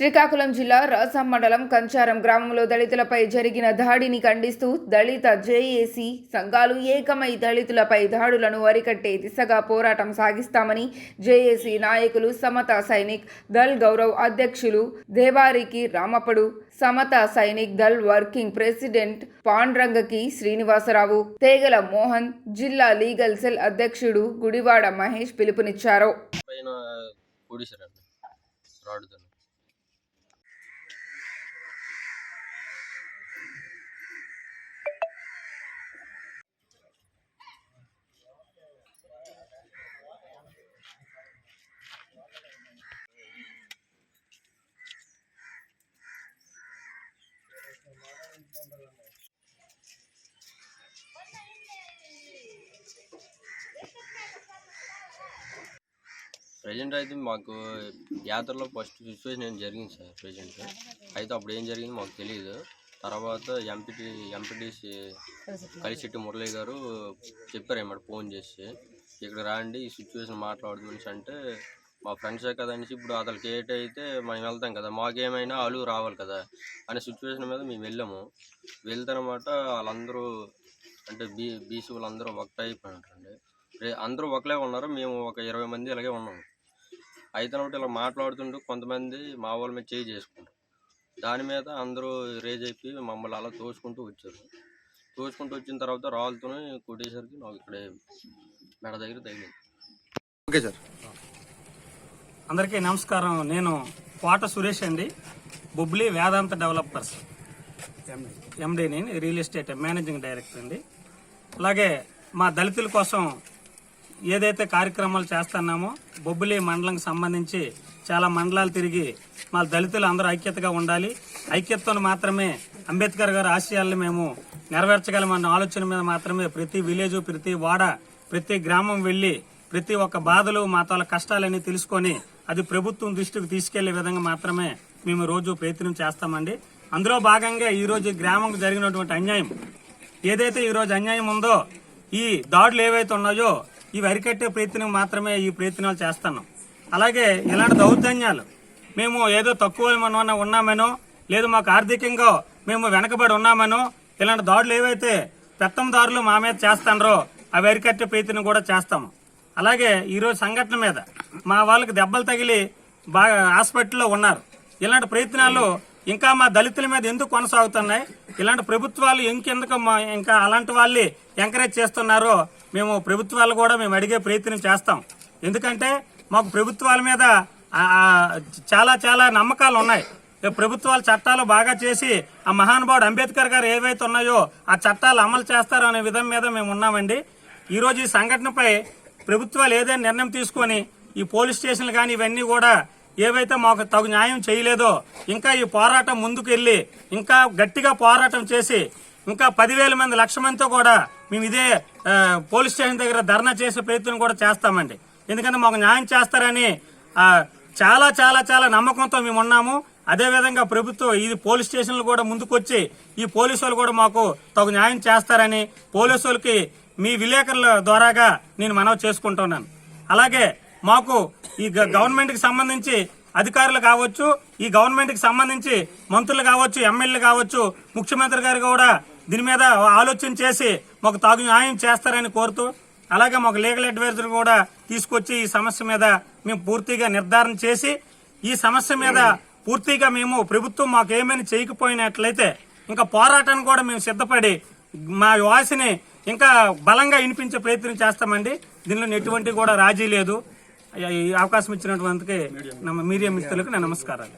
శ్రీకాకుళం జిల్లా రాసాం మండలం కంచారం గ్రామంలో దళితులపై జరిగిన దాడిని ఖండిస్తూ దళిత జేఏసీ సంఘాలు ఏకమై దళితులపై దాడులను అరికట్టే దిశగా పోరాటం సాగిస్తామని జేఏసీ నాయకులు సమతా సైనిక్ దల్ గౌరవ్ అధ్యక్షులు దేవారికి రామపడు సమతా సైనిక్ దల్ వర్కింగ్ ప్రెసిడెంట్ పాండ్రంగకి శ్రీనివాసరావు తేగల మోహన్ జిల్లా లీగల్ సెల్ అధ్యక్షుడు గుడివాడ మహేష్ పిలుపునిచ్చారు. ప్రజెంట్ అయితే మాకు యాత్రలో ఫస్ట్ సిచ్యువేషన్ ఏం జరిగింది సార్ ప్రజెంట్? అయితే అప్పుడు ఏం జరిగింది మాకు తెలియదు తర్వాత ఎంపీటీ ఎంపీటీసీ కలిసిట్టి మురళి గారు చెప్పారు ఏమాట ఫోన్ చేసి ఇక్కడ రాండి ఈ సిచ్యువేషన్ మాట్లాడదు మనిషి అంటే మా ఫ్రెండ్సే కదనేసి ఇప్పుడు అతనికి ఏట్ అయితే మనం వెళ్తాం కదా మాకేమైనా అలుగు రావాలి కదా అనే సిచ్యువేషన్ మీద మేము వెళ్ళాము. వెళ్తానమాట వాళ్ళందరూ అంటే బీ బీసీ వాళ్ళందరూ ఒకటే అయిపోయినారండి. అందరూ ఒకలే ఉన్నారు. మేము ఒక ఇరవై మంది ఇలాగే ఉన్నాము అయితే ఒకటి ఇలా మాట్లాడుతుంటూ కొంతమంది మా వాళ్ళ మీద చేయి చేసుకుంటారు. దాని మీద అందరూ రేజ్ అయిపోయి మమ్మల్ని అలా తోసుకుంటూ వచ్చారు. తోసుకుంటూ వచ్చిన తర్వాత రాళ్ళతోనే కొట్టేసరికి నాకు ఇక్కడే మెడ దగ్గర తగిలింది. Okay sir. అందరికీ నమస్కారం. నేను కోట సురేష్ అండి. బొబ్లీ వేదాంత డెవలపర్స్. ఎండీని రియల్ ఎస్టేట్ మేనేజింగ్ డైరెక్టర్ అండి. అలాగే మా దళితుల కోసం ఏదైతే కార్యక్రమాలు చేస్తున్నామో బొబ్బిలి మండలంకి సంబంధించి చాలా మండలాలు తిరిగి మా దళితులు అందరూ ఐక్యతగా ఉండాలి. ఐక్యతతో మాత్రమే అంబేద్కర్ గారి ఆశయాలను మేము నెరవేర్చగలమన్న ఆలోచన మీద మాత్రమే ప్రతి విలేజ్ ప్రతి వాడ ప్రతి గ్రామం వెళ్ళి ప్రతి ఒక్క బాధలు మా తాల కష్టాలన్నీ తెలుసుకొని అది ప్రభుత్వం దృష్టికి తీసుకెళ్ళే విధంగా మాత్రమే మేము రోజు ప్రయత్నం చేస్తామండి. అందులో భాగంగా ఈరోజు గ్రామంకు జరిగినటువంటి అన్యాయం. ఏదైతే ఈరోజు అన్యాయం ఉందో ఈ దాడులు ఏవైతే ఉన్నాయో ఇవి అరికట్టే ప్రయత్నం మాత్రమే ఈ ప్రయత్నాలు చేస్తున్నాం. అలాగే ఇలాంటి దౌర్జన్యాలు మేము ఏదో తక్కువ మనం ఉన్నామనో లేదు మాకు ఆర్థికంగా మేము వెనకబడి ఉన్నామనో ఇలాంటి దాడులు ఏవైతే పెత్తందారులు మా మీద చేస్తారో అవి అరికట్టే ప్రయత్నం కూడా చేస్తాము. అలాగే ఈరోజు సంఘటన మీద మా వాళ్ళకి దెబ్బలు తగిలి బాగా హాస్పిటల్లో ఉన్నారు. ఇలాంటి ప్రయత్నాలు ఇంకా మా దళితుల మీద ఎందుకు కొనసాగుతున్నాయి? ఇలాంటి ప్రభుత్వాలు ఇంకెందుకు మా- ఇంకా అలాంటి వాళ్ళు ఎంకరేజ్ చేస్తున్నారో మేము ప్రభుత్వాలు కూడా మేము అడిగే ప్రయత్నం చేస్తాం. ఎందుకంటే మాకు ప్రభుత్వాల మీద చాలా చాలా నమ్మకాలు ఉన్నాయి. ప్రభుత్వాలు చట్టాలు బాగా చేసి ఆ మహానుభావుడు అంబేద్కర్ గారు ఏవైతే ఉన్నాయో ఆ చట్టాలు అమలు చేస్తారు అనే విధం మీద మేము ఉన్నామండి. ఈరోజు ఈ సంఘటనపై ప్రభుత్వాలు ఏదైనా నిర్ణయం తీసుకొని ఈ పోలీస్ స్టేషన్లు కానీ ఇవన్నీ కూడా ఏవైతే మాకు తగు న్యాయం చేయలేదో ఇంకా ఈ పోరాటం ముందుకు వెళ్ళి ఇంకా గట్టిగా పోరాటం చేసి ఇంకా పదివేల మంది లక్ష మందితో కూడా మేము ఇదే పోలీస్ స్టేషన్ దగ్గర ధర్నా చేసే ప్రయత్నం కూడా చేస్తామండి. ఎందుకంటే మాకు న్యాయం చేస్తారని చాలా చాలా చాలా నమ్మకంతో మేము ఉన్నాము. అదేవిధంగా ప్రభుత్వం ఇది పోలీస్ స్టేషన్లు కూడా ముందుకొచ్చి ఈ పోలీసు వాళ్ళు కూడా మాకు తగు న్యాయం చేస్తారని పోలీసు వాళ్ళకి మీ విలేకరుల ద్వారాగా నేను మనవి చేసుకుంటున్నాను. అలాగే మాకు ఈ గ- గవర్నమెంట్కి సంబంధించి అధికారులు కావచ్చు ఈ గవర్నమెంట్కి సంబంధించి మంత్రులు కావచ్చు ఎమ్మెల్యేలు కావచ్చు ముఖ్యమంత్రి గారు కూడా దీని మీద ఆలోచన చేసి మాకు తగు న్యాయం చేస్తారని కోరుతూ అలాగే మాకు లీగల్ అడ్వైజర్ కూడా తీసుకొచ్చి ఈ సమస్య మీద మేము పూర్తిగా నిర్ధారణ చేసి ఈ సమస్య మీద పూర్తిగా మేము ప్రభుత్వం మాకు ఏమైనా చేయకపోయినట్లయితే ఇంకా పోరాటాన్ని కూడా మేము సిద్ధపడి మా వాయిస్ని ఇంకా బలంగా వినిపించే ప్రయత్నం చేస్తామండి. దీనిలో ఎటువంటి కూడా రాజీ లేదు. ఈ అవకాశం ఇచ్చినటువంటి మీడియా మిత్రులకు నా నమస్కారాలు.